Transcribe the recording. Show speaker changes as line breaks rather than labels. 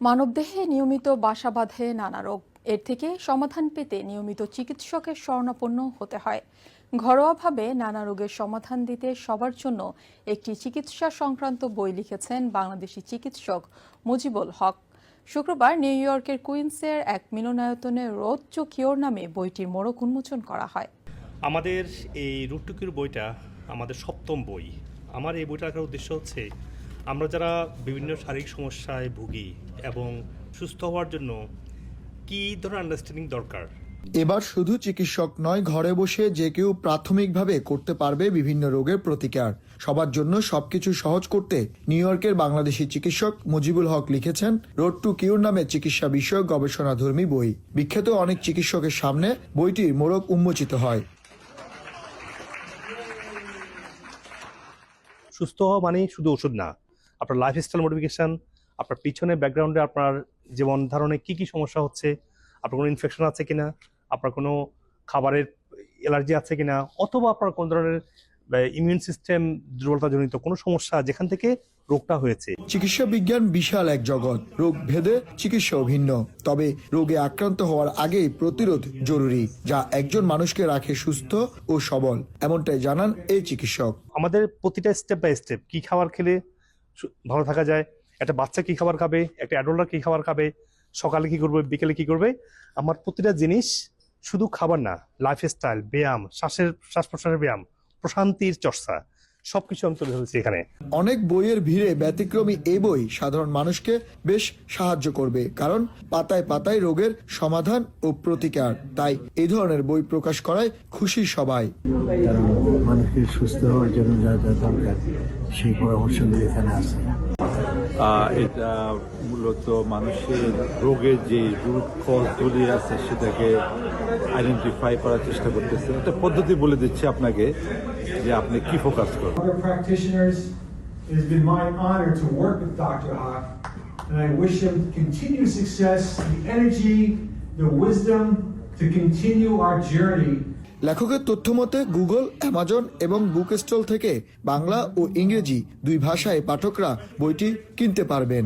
মানবদেহে নিয়মিত বাসা বাঁধে নানা রোগ। এর থেকে সমাধান পেতে নিয়মিত চিকিৎসকের শরণাপন্ন হতে হয়। ঘরোয়াভাবে নানা রোগের সমাধান দিতে সবার জন্য একটি চিকিৎসা সংক্রান্ত বই লিখেছেন বাংলাদেশি চিকিৎসক মুজিবুল হক। শুক্রবার নিউ ইয়র্কের কুইন্সের এক মিলনায়তনে রোড টু কিওর নামে বইটির মোড়ক উন্মোচন করা হয়।
আমাদের এই রুটটুকির বইটা আমাদের সপ্তম বই। আমার এই বইটা রাখার উদ্দেশ্য হচ্ছে আমরা যারা বিভিন্ন শারীরিক সমস্যায় ভুগি এবং সুস্থ হওয়ার জন্য কী ধরনের আন্ডারস্ট্যান্ডিং দরকার?
এবার শুধু চিকিৎসক নয় ঘরে বসে যে কেউ প্রাথমিকভাবে করতে পারবে বিভিন্ন রোগের প্রতিকার। সবার জন্য সবকিছু সহজ করতে নিউ ইয়র্কের বাংলাদেশি চিকিৎসক মুজিবুল হক লিখেছেন রোড টু কিউর নামে চিকিৎসা বিষয়ক গবেষণাধর্মী বই। বিখ্যাত অনেক চিকিৎসকের সামনে বইটির মোড়ক উন্মোচিত হয়।
সুস্থ হওয়া মানে শুধু ওষুধ না আপনার লাইফস্টাইল মডিফিকেশান আপনার পিছনে ব্যাকগ্রাউন্ডে আপনার জীবন ধারণে কী কী সমস্যা হচ্ছে আপনার কোনো ইনফেকশন আছে কিনা আপনার কোনো খাবারের অ্যালার্জি আছে কিনা অথবা আপনার কোন ধরনের ইমিউন সিস্টেম দুর্বলতাজনিত কোনো সমস্যা যেখান থেকে রোগটা হয়েছে?
চিকিৎসা বিজ্ঞান বিশাল এক জগৎ। রোগ ভেদে চিকিৎসাও ভিন্ন তবে রোগে আক্রান্ত হওয়ার আগেই প্রতিরোধ জরুরি যা একজন মানুষকে রাখে সুস্থ ও সবল। এমনটাই জানান এই চিকিৎসক।
আমাদের প্রতিটা স্টেপ বাই স্টেপ কি খাবার খেলে ভালো থাকা যায়। একটা বাচ্চা কি খাবার খাবে? একটা অ্যাডাল্টরা কি খাবার খাবে? সকালে কি করবে? বিকেলে কি করবে? আমার প্রতিটা জিনিস শুধু খাবার না লাইফস্টাইল ব্যায়াম শ্বাসের শ্বাস প্রশ্বাসের ব্যায়াম প্রশান্তির চর্চা সবকিছু আমি তুলে ধরেছি এখানে।
অনেক বইয়ের ভিড়ে ব্যতিক্রমী এই বই সাধারণ মানুষকে বেশ সাহায্য করবে কারণ পাতায় পাতায় রোগের সমাধান ও প্রতিকার। তাই এই ধরনের বই প্রকাশ করায় খুশি সবাই।
কারণ মানুষকে সুস্থ হওয়ার জন্য যা যা দরকার। সেই পরামর্শগুলি এখানে আছে
আহ, এটা মূলত মানুষের রোগের যে রুট কজগুলি আছে সেটাকে আইডেন্টিফাই করার চেষ্টা করতেছে একটা পদ্ধতি বলে দিচ্ছে আপনাকে যে আপনি কি ফোকাস করবেন
other. It has been my honor to work with Dr. Hawk, and I wish him continued success, the energy, the wisdom to continue our journey
লেখকের তথ্য মতে গুগল, অ্যামাজন এবং বুক স্টল থেকে বাংলা ও ইংরেজি দুই ভাষায় পাঠকরা বইটি কিনতে পারবেন।